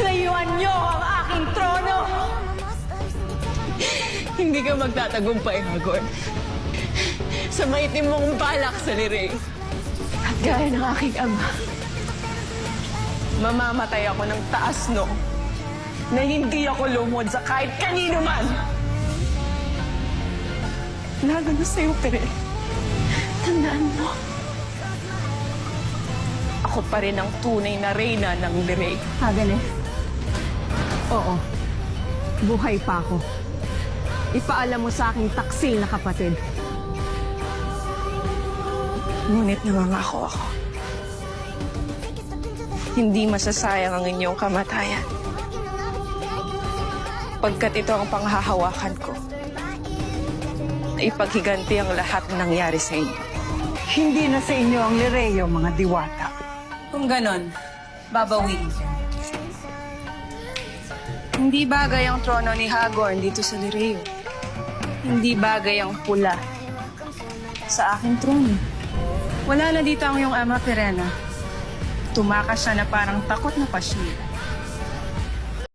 Layuan niyo ang aking trono! Hindi ka magtatagumpay, Hagor. Sa maitim mong balak sa liring. At gaya ng aking ama, mamamatay ako ng taas no na hindi ako lumod sa kahit kanino man. Lalo na sa'yo, Pere. Tandaan mo. Ako pa rin ang tunay na reyna ng liring. Hagane. Oo. Buhay pa ako. Ipaalam mo sa aking taksil na kapatid. Ngunit nangangako ako. Hindi masasayang ang inyong kamatayan. Pagkat ito ang panghahawakan ko. Na ipaghiganti ang lahat ng nangyari sa inyo. Hindi na sa inyo ang Lireo, mga diwata. Kung ganon, babawiin. Hindi bagay ang trono ni Hagorn dito sa Lireo. Hindi bagay ang pula sa aking trono. Wala na dito ang iyong ama, Perena. Tumakas siya na parang takot na pasyente.